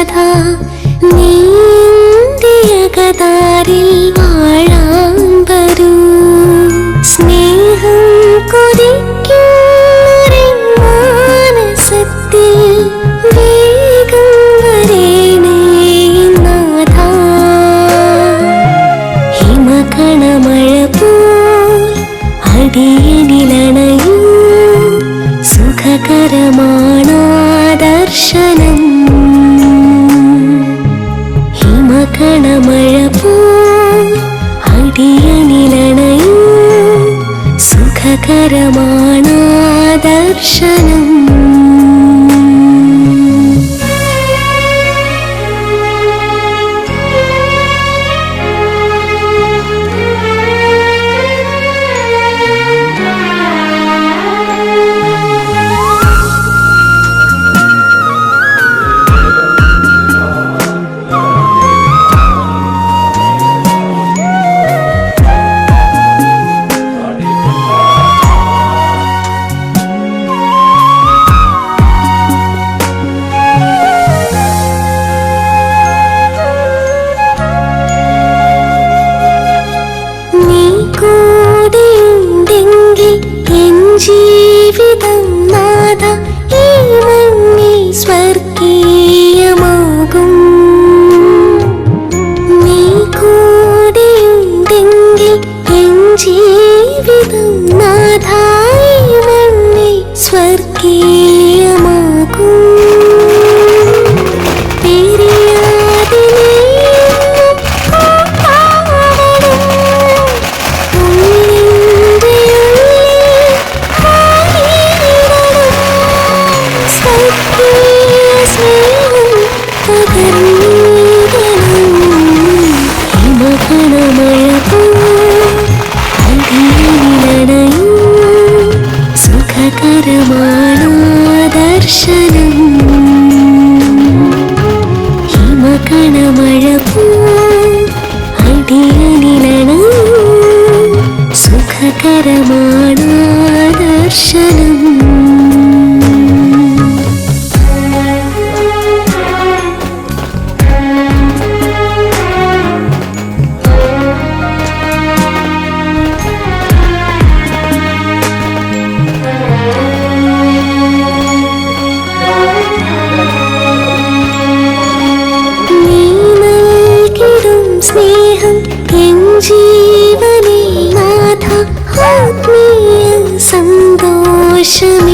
കഥ. നീന്തിയ കതാരിൽ വാഴാം വരൂ. സ്നേഹം കൊതിക്കും മാനസത്തിൽ വേഗം വരേണേ നാഥ. ഹിമകണമഴ പോൽ അടിയനിലണയൂ. സുഖകരമാ परमाणादर्शनम् സ്വർഗീയമാകും പിരിയാതെ നീയും കൂട്ടാവണം. സുഖകരമാണ് ദർശനം. to me